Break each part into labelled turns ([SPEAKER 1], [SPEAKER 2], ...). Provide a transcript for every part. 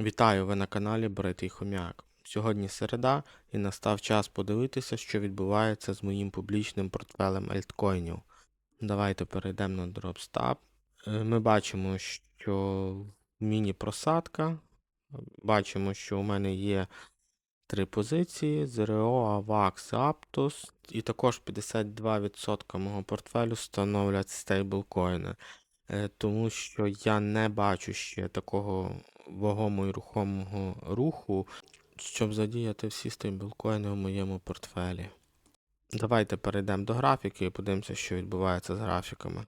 [SPEAKER 1] Вітаю, ви на каналі Бритий Хомяк. Сьогодні середа і настав час подивитися, що відбувається з моїм публічним портфелем альткоїнів. Давайте перейдемо на DropStab. Е, Ми бачимо, що міні-просадка. Бачимо, що у мене є три позиції: ZRO, AVAX, Aptos. І також 52% мого портфелю становлять стейблкоїни. Е, Тому що я не бачу ще такого вагому і рухомого руху, щоб задіяти всі стейблкоїни в моєму портфелі. Давайте перейдемо до графіки і подивимося, що відбувається з графіками.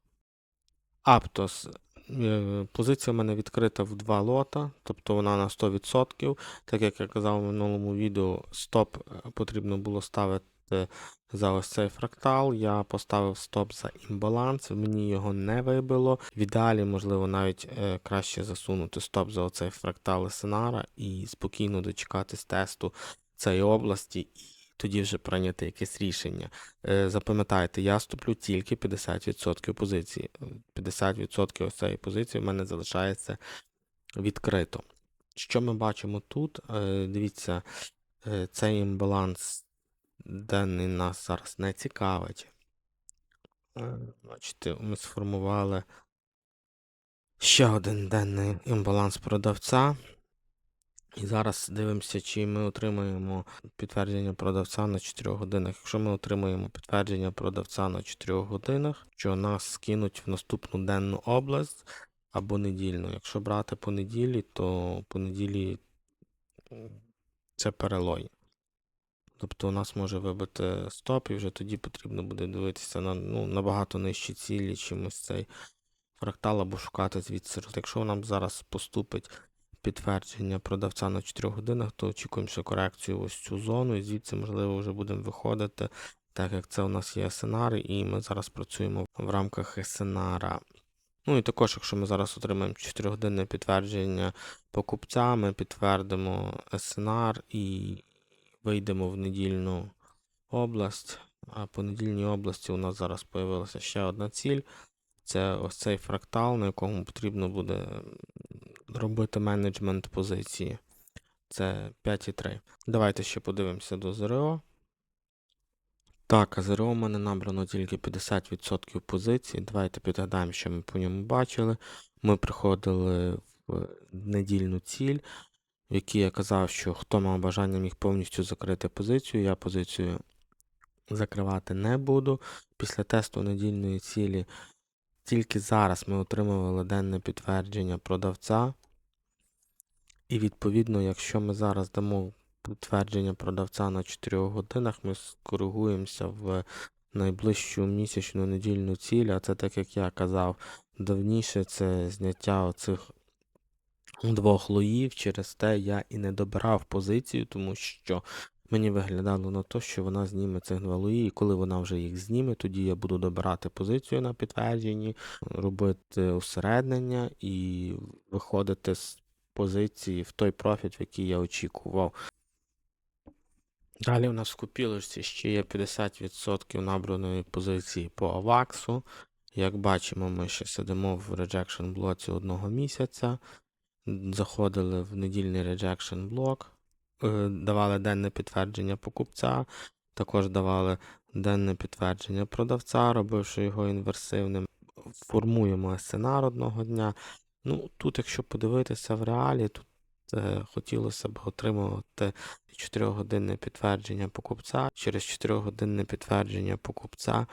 [SPEAKER 1] Aptos. е, Позиція в мене відкрита в два лота, тобто вона на 100%. Так як я казав в минулому відео, стоп е, потрібно було ставити за ось цей фрактал. Я поставив стоп за імбаланс, мені його не вибило. В ідеалі, можливо, навіть е, краще засунути стоп за оцей фрактал Сенара і спокійно дочекатись тесту цієї області, і тоді вже прийняти якесь рішення. Е, запам'ятайте, я стоплю тільки 50% позиції. 50% ось цієї позиції в мене залишається відкрито. Що ми бачимо тут? Е, дивіться, цей імбаланс денний нас зараз не цікавить. Е, Бачите, ми сформували ще один денний імбаланс продавця. І зараз дивимося, чи ми отримаємо підтвердження продавця на 4 годинах. Якщо ми отримаємо підтвердження продавця на 4 годинах, що нас скинуть в наступну денну область або недільну. Якщо брати по неділі, то по неділі це перелой. Тобто у нас може вибити стоп, і вже тоді потрібно буде дивитися на ну, набагато нижчі цілі, чим ось цей фрактал, або шукати звідси. Якщо нам зараз поступить підтвердження продавця на 4 годинах, то очікуємо ще корекцію ось цю зону, і звідси, можливо, вже будемо виходити, так як це у нас є СНР, і ми зараз працюємо в рамках СНР. Ну і також, якщо ми зараз отримаємо 4-годинне підтвердження покупця, ми підтвердимо СНР і вийдемо в недільну область. А по недільній області у нас зараз з'явилася ще одна ціль. Це ось цей фрактал, на якому потрібно буде робити менеджмент позиції. Це 5,3. Давайте ще подивимося до ЗРО. Так, а ЗРО у мене набрано тільки 50% позицій. Давайте підгадаємо, що ми по ньому бачили. Ми приходили в недільну ціль, в якій я казав, що хто мав бажання міг повністю закрити позицію. Я позицію закривати не буду. Після тесту недільної цілі тільки зараз ми отримували денне підтвердження продавця. І відповідно, якщо ми зараз дамо підтвердження продавця на 4 годинах, ми скоригуємося в найближчу місячну недільну ціль, а це так як я казав давніше, це зняття оцих двох лоїв. Через те я і не добирав позицію, тому що мені виглядало на те, що вона зніме цих два лої, і коли вона вже їх зніме, тоді я буду добирати позицію на підтвердженні, робити усереднення і виходити з позиції в той профіт, в який я очікував. Далі у нас в купілочці ще є 50% набраної позиції по аваксу. Як бачимо, ми ще сидимо в rejection блоці одного місяця. Заходили в недільний rejection блок, е, давали денне підтвердження покупця, також давали денне підтвердження продавця, робивши його інверсивним. Формуємо сценар одного дня. Ну, тут, якщо подивитися в реалі, тут е, хотілося б отримувати 4-годинне підтвердження покупця. Через 4-годинне підтвердження покупця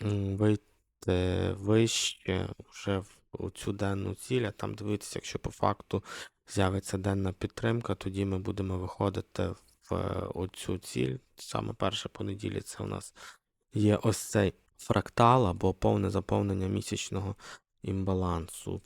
[SPEAKER 1] вийти вище вже в цю денну ціль, а там дивитися, якщо по факту з'явиться денна підтримка, тоді ми будемо виходити в е, оцю ціль. Саме перше по неділі це у нас є ось цей фрактал або повне заповнення місячного імбалансу.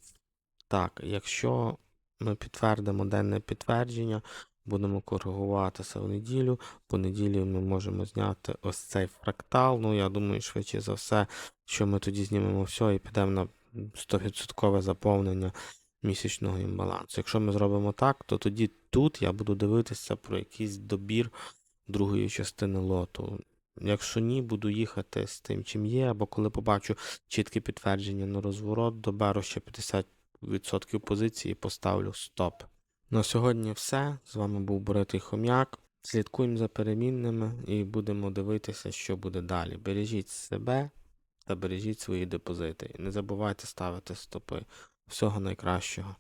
[SPEAKER 1] Так, якщо ми підтвердимо денне підтвердження, будемо коригуватися в неділю. По неділі ми можемо зняти ось цей фрактал. Ну, я думаю, швидше за все, що ми тоді знімемо все і підемо на 100% заповнення місячного імбалансу. Якщо ми зробимо так, то тоді тут я буду дивитися про якийсь добір другої частини лоту. Якщо ні, буду їхати з тим, чим є, або коли побачу чітке підтвердження на розворот, доберу ще 50% позиції і поставлю стоп. На сьогодні все. З вами був Боритий Хом'як. Слідкуємо за перемінними і будемо дивитися, що буде далі. Бережіть себе та бережіть свої депозити. І не забувайте ставити стопи. Всього найкращого.